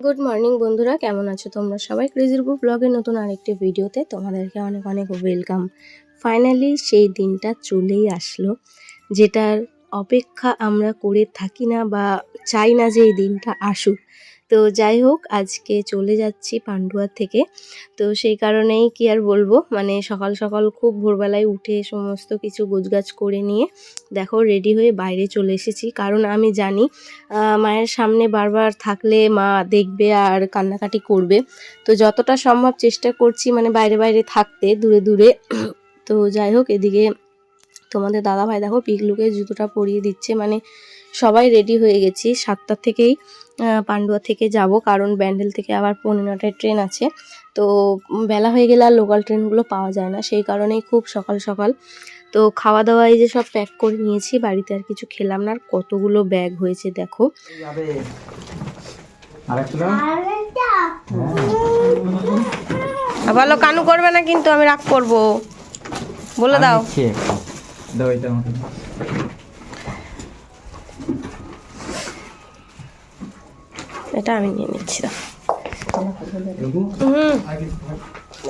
Good morning বন্ধুরা। কেমন আছো তোমরা সবাই? ক্রেজির বুক ব্লগের নতুন আরেকটি ভিডিওতে তোমাদেরকে অনেক অনেক ওয়েলকাম ফাইনালি সেই দিনটা চলেই আসলো, যেটার অপেক্ষা আমরা করে থাকি না বা চাই না যে এই দিনটা আসুক। তো যাই হোক, আজকে চলে যাচ্ছি পান্ডুয়ার থেকে। তো সেই কারণেই কি আর বলব মানে সকাল সকাল খুব ভোরবেলায় উঠে সমস্ত কিছু গোছগাছ করে নিয়ে দেখো রেডি হয়ে বাইরে চলে এসেছি। কারণ আমি জানি মায়ের সামনে বারবার থাকলে মা দেখবে আর কান্নাকাটি করবে। তো যতটা সম্ভব চেষ্টা করছি মানে বাইরে বাইরে থাকতে, দূরে দূরে। তো যাই হোক, এদিকে তোমাদের দাদা ভাই দেখো পিকলুকে জুতোটা পরিয়ে দিচ্ছে। মানে সবাই রেডি হয়ে গেছি। সাতটার থেকেই পান্ডুয়া থেকে যাব কারণ ব্যান্ডেল থেকে আবার পৌনে নটায় ট্রেন আছে। তো বেলা হয়ে গেলে আর লোকাল ট্রেনগুলো পাওয়া যায় না সেই কারণেই খুব সকাল সকাল। তো খাওয়া দাওয়া এই যে সব প্যাক করে নিয়েছি বাড়িতে আর কিছু খেলাম না আর কতগুলো ব্যাগ হয়েছে দেখো। ভালো কানু করবে না কিন্তু আমি রাগ করব। বলে দাও। দাও এটা এটা আমি নিয়ে নিচ্ছি। হুম।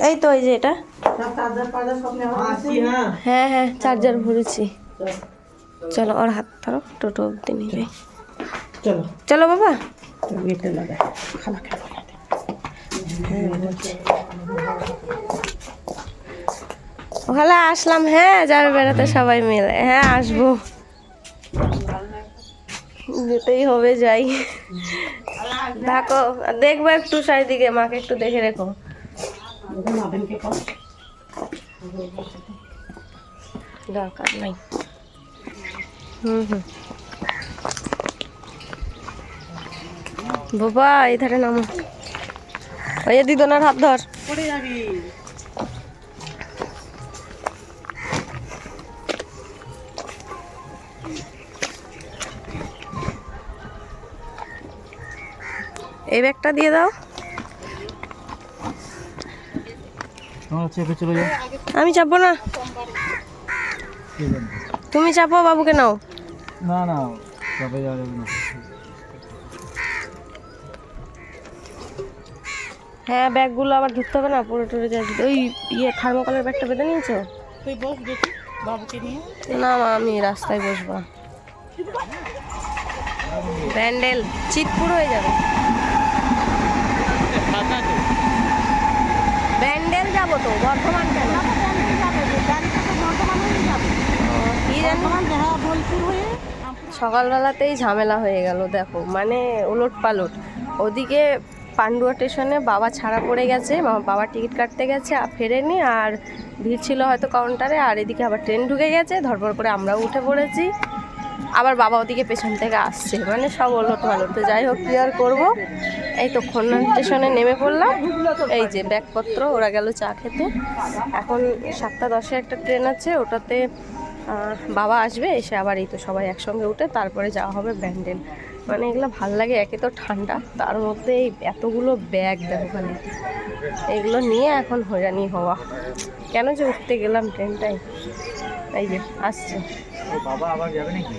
এই তো এই যে এটা। হ্যাঁ হ্যাঁ চার্জার ভরেছি। চলো ওর হাত ধরো টোটো অব্দি নেবে। চলো। চলো বাবা। ওখানে আসলাম হ্যাঁ যাবে বেড়াতে সবাই মিলে। হ্যাঁ আসব। যেতেই হবে, যাই। থাকো দেখব একটু চারিদিকে, মাকে একটু দেখে রেখো। দরকার নাই। হুম হুম। বাবা এই ধারে নামো। ওই দিদনার হাত ধর। পড়ে যাবি এই ব্যাগটা দিয়ে দাও। আমি চাপবো না? তুমি চাপো বাবুকে নাও। না না চেপে যাওয়া যাবে না। হ্যাঁ ব্যাগগুলো আবার ধরতে হবে না পুরো টুরে যাচ্ছি ওই ইয়ে থার্মোকলের ব্যাগটা বেঁধে নিয়েছো? তুই বস দেখি বাবুকে নিয়ে। না মা আমি রাস্তায় বসবো। ব্যান্ডেল চিতপুর হয়ে যাবে। ব্যান্ডেল যাব তো, বর্ধমান সকালবেলাতেই ঝামেলা হয়ে গেল, দেখো মানে ওলট পালট ওদিকে পান্ডুয়া স্টেশনে বাবা ছাড়া পড়ে গেছে বাবা টিকিট কাটতে গেছে, আর ফেরেনি, আর ভিড় ছিল হয়তো কাউন্টারে, আর এদিকে আবার ট্রেন ঢুকে গেছে ধরপড় করে আমরাও উঠে পড়েছি। আবার বাবা ওদিকে পেছন থেকে আসছে। মানে সব ওলট পালট তো যাই হোক, কি আর করব? এই তো খন্না স্টেশনে নেমে পড়লাম। এই যে ব্যাগপত্র, ওরা গেল চা খেতে। এখন সাতটা দশে একটা ট্রেন আছে, ওটাতে বাবা আসবে, এসে আবার এই তো সবাই একসঙ্গে উঠে তারপরে যাওয়া হবে ব্যান্ডেল। মানে এগুলো ভালো লাগে, একে তো ঠান্ডা। তার মধ্যে এই এতগুলো ব্যাগ, দেখো খালি। এগুলো নিয়ে এখন হয়রানি হওয়া। কেন যে উঠতে গেলাম ট্রেনটাই এই যে, আসছে। বাবা আবার যাবে নাকি?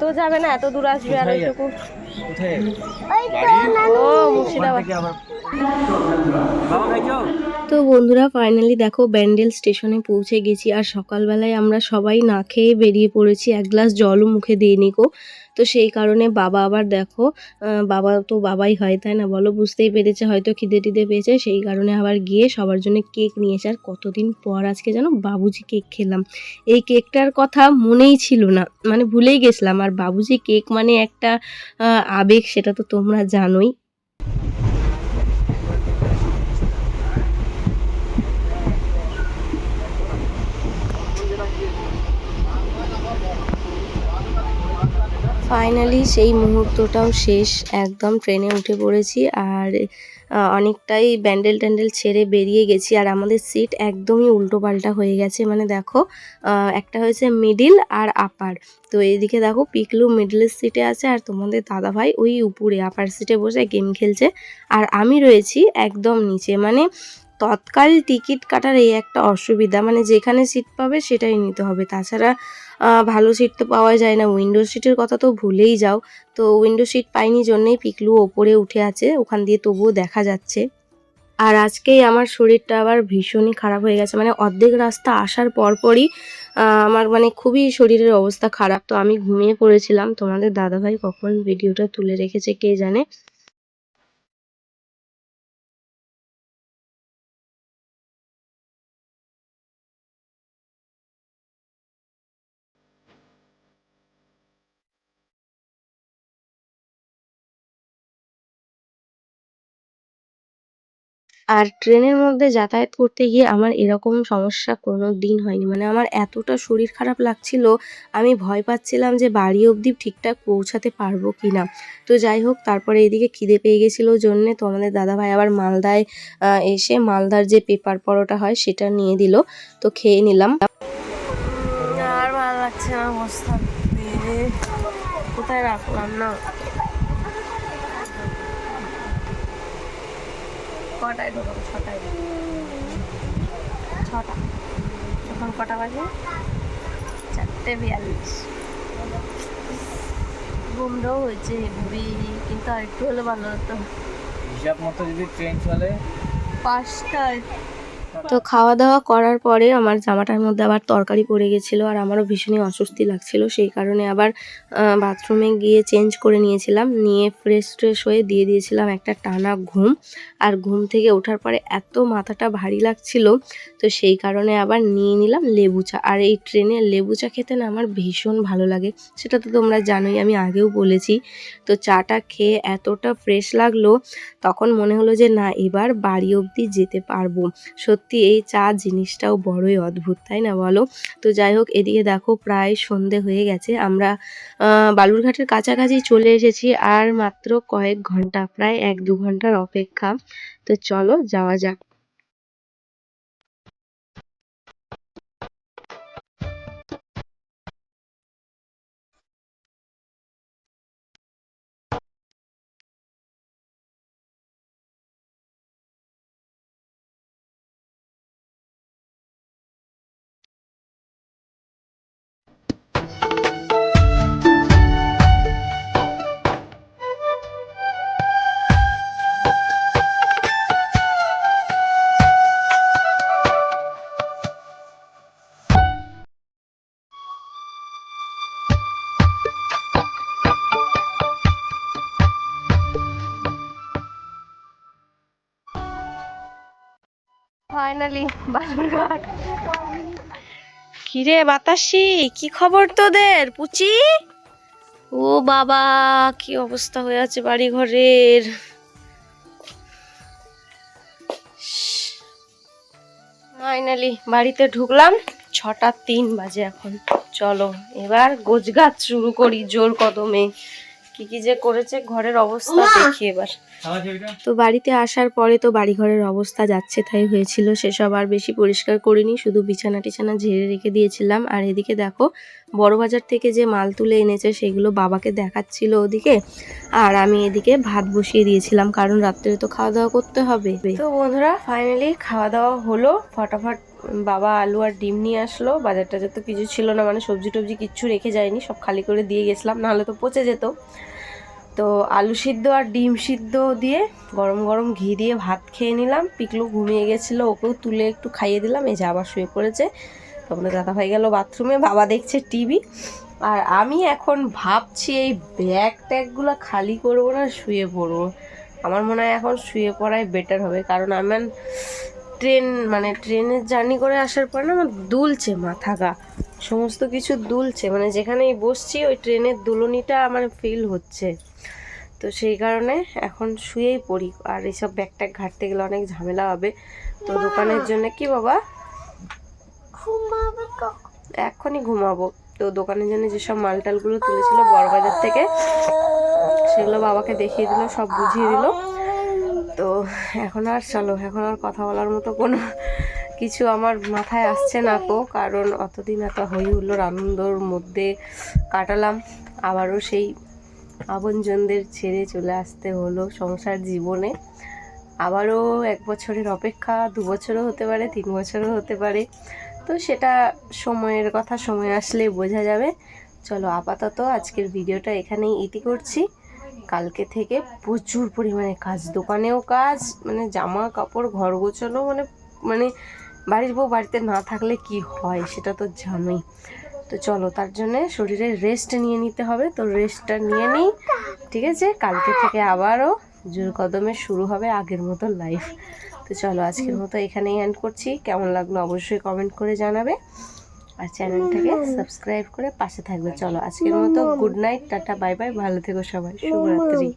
তো যাবে না এত দূর আসবে আর? এইটুকু ও মুর্শিদাবাদ। তো বন্ধুরা ফাইনালি দেখো ব্যান্ডেল স্টেশনে পৌঁছে গেছি আর সকালবেলায় আমরা সবাই না খেয়ে বেরিয়ে পড়েছি। এক গ্লাস জলও মুখে দিয়ে নিকো তো সেই কারণে বাবা আবার দেখো বাবা তো বাবাই হয়, তাই না? বলো, বুঝতেই পেরেছে, হয়তো খিদে টিদে পেয়েছে। সেই কারণে আবার গিয়ে সবার জন্য কেক নিয়ে এসে আর কতদিন পর আজকে যেন বাবুজি কেক খেলাম। এই কেকটার কথা মনেই ছিল না। মানে ভুলেই গেছিলাম। আর বাবুজি কেক মানে একটা আবেগ, সেটা তো তোমরা জানোই। ফাইনালি সেই মুহূর্তটাও শেষ। একদম ট্রেনে উঠে পড়েছি আর অনেকটাই ব্যান্ডেল ট্যান্ডেল ছেড়ে বেরিয়ে গেছি। আর আমাদের সিট একদমই উল্টো পাল্টা হয়ে গেছে। মানে দেখো একটা হয়েছে মিডিল আর আপার তো এইদিকে দেখো, পিকলু মিডলের সিটে আছে আর তোমাদের দাদাভাই ওই উপরে আপার সিটে বসে গেম খেলছে। আর আমি রয়েছি একদম নিচে। মানে তৎকাল টিকিট কাটার এই একটা অসুবিধা। মানে যেখানে সিট পাবে সেটাই নিতে হবে। তাছাড়া ভালো সিট তো পাওয়া যায় না। উইন্ডো সিটের কথা তো ভুলেই যাও। তো উইন্ডো সিট পাইনি জন্যেই পিকলু ওপরে উঠে আছে। ওখান দিয়ে তবুও দেখা যাচ্ছে। আর আজকেই আমার শরীরটা আবার ভীষণই খারাপ হয়ে গেছে। মানে অর্ধেক রাস্তা আসার পরপরই আমার মানে খুবই শরীরের অবস্থা খারাপ। তো আমি ঘুমিয়ে পড়েছিলাম। তোমাদের দাদাভাই কখন ভিডিওটা তুলে রেখেছে কে জানে? আর ট্রেনের মধ্যে যাতায়াত করতে গিয়ে আমার এরকম সমস্যা কোনো দিন হয়নি। মানে আমার এতটা শরীর খারাপ লাগছিল, আমি ভয় পাচ্ছিলাম যে বাড়ি অবধি ঠিকঠাক পৌঁছাতে পারব কি না তো যাই হোক, তারপরে এদিকে খিদে পেয়ে গেছিল জন্যে তো আমাদের দাদাভাই আবার মালদায় এসে মালদার যে পেপার পরোটা হয় সেটা নিয়ে দিল, তো খেয়ে নিলাম। আর ভালো লাগছে না কোথায় রাখলাম না? কটায় ঢোকাবো ছটায় ছটা। এখন কটা বাজে? চারটে বিয়াল্লিশ। ঘুমটাও হয়েছে হেভি কিন্তু আর একটু হলে ভালো হতো। হিসাব মতো যদি ট্রেন চলে? পাঁচটায়। তো খাওয়া দাওয়া করার পরে আমার জামাটার মধ্যে আবার তরকারি পড়ে গেছিল আর আমারও ভীষণই অস্বস্তি লাগছিল। সেই কারণে আবার বাথরুমে গিয়ে চেঞ্জ করে নিয়েছিলাম। নিয়ে ফ্রেশ ট্রেশ হয়ে দিয়ে দিয়েছিলাম একটা টানা ঘুম। আর ঘুম থেকে ওঠার পরে এত মাথাটা ভারী লাগছিল, তো সেই কারণে আবার নিয়ে নিলাম লেবু চা। আর এই ট্রেনে লেবু চা খেতে না আমার ভীষণ ভালো লাগে। সেটা তো তোমরা জানোই, আমি আগেও বলেছি। তো চাটা খেয়ে এতটা ফ্রেশ লাগল, তখন মনে হলো যে না, এবার বাড়ি অবধি যেতে পারব। সত্যি এই চা জিনিসটাও বড়ই অদ্ভুত, তাই না বলো? তো যাই হোক, এদিকে দেখো প্রায় সন্ধে হয়ে গেছে। আমরা বালুরঘাটের কাছাকাছি চলে এসেছি আর মাত্র কয়েক ঘণ্টা, প্রায় এক দু ঘণ্টার অপেক্ষা। তো চলো যাওয়া যাক। ফাইনালি বালুরঘাট। কিরে বাতাসি কি খবর তোদের? পুচি? ও বাবা কি অবস্থা হয়ে আছে বাড়ি ঘরের ফাইনালি বাড়িতে ঢুকলাম ছটা তিন বাজে এখন। চলো এবার গোছগাছ শুরু করি জোর কদমে। কি কি যে করেছে ঘরের অবস্থা দেখি এবার। তো বাড়িতে আসার পরে তো বাড়িঘরের অবস্থা যাচ্ছে তাই হয়েছিল সেসব আর বেশি পরিষ্কার করিনি শুধু বিছানা টিছানা ঝেড়ে রেখে দিয়েছিলাম। আর এদিকে দেখো বড় বাজার থেকে যে মাল তুলে এনেছে সেগুলো বাবাকে দেখাচ্ছিল ওদিকে আর আমি এদিকে ভাত বসিয়ে দিয়েছিলাম কারণ রাত্রে তো খাওয়া দাওয়া করতে হবে। তো বন্ধুরা ফাইনালি খাওয়া দাওয়া হলো ফটাফট বাবা আলু আর ডিম নিয়ে আসলো। বাজার টাজার তো কিছু ছিল না মানে সবজি টবজি কিচ্ছু রেখে যায়নি, সব খালি করে দিয়ে গেছিলাম, নাহলে তো পচে যেত। তো আলু সিদ্ধ আর ডিম সিদ্ধ দিয়ে গরম গরম ঘি দিয়ে ভাত খেয়ে নিলাম। পিকলু ঘুমিয়ে গেছিল, ওকেও তুলে একটু খাইয়ে দিলাম, এই যে আবার শুয়ে পড়েছে। তখন দাদা ভাই গেল বাথরুমে, বাবা দেখছে টিভি। আর আমি এখন ভাবছি এই ব্যাগ ট্যাগগুলো খালি করব না শুয়ে পড়ব। আমার মনে হয় এখন শুয়ে পড়াই বেটার হবে, কারণ আমার ট্রেন মানে ট্রেনের জার্নি করে আসার পর না আমার দুলছে মাথা গা। সমস্ত কিছু দুলছে মানে যেখানেই বসছি ওই ট্রেনের দুলনিটা আমার ফিল হচ্ছে। তো সেই কারণে এখন শুয়েই পড়ি আর এইসব ব্যাগ ট্যাগ ঘাটতে গেলে অনেক ঝামেলা হবে। তো দোকানের জন্য কি বাবা? এখনই ঘুমাবো। তো দোকানের জন্য যেসব মাল টালগুলো তুলেছিল বড়বাজার থেকে সেগুলো বাবাকে দেখিয়ে দিল সব বুঝিয়ে দিল। তো এখন আর চলো, এখন আর কথা বলার মতো কোনো কিছু আমার মাথায় আসছে না তো কারণ অতদিন এত হই হুল্লোর আনন্দর মধ্যে কাটালাম। আবারও সেই আপনজনদের ছেড়ে চলে আসতে হলো সংসার জীবনে। আবারও এক বছরের অপেক্ষা, দু বছরও হতে পারে, তিন বছরও হতে পারে। তো সেটা সময়ের কথা, সময় আসলে বোঝা যাবে। চলো আপাতত আজকের ভিডিওটা এখানেই ইতি করছি। কালকে থেকে প্রচুর পরিমাণে কাজ, দোকানেও কাজ মানে জামা কাপড়, ঘর গোছানো মানে মানে বাড়ির বউ বাড়িতে না থাকলে কি হয় সেটা তো জানোই। তো চলো তার জন্যে শরীরে রেস্ট নিয়ে নিতে হবে, তো রেস্টটা নিয়ে নিই, ঠিক আছে? কালকে থেকে আবারও জোর কদমে শুরু হবে আগের মতো লাইফ তো চলো আজকের মতো এখানেই এন্ড করছি। কেমন লাগল অবশ্যই কমেন্ট করে জানাবে। আর চ্যানেলটাকে সাবস্ক্রাইব করে পাশে থাকবে। চলো, আজকের মতো good night, tata, bye bye, ভালো থেকো সবাই। শুভরাত্রি।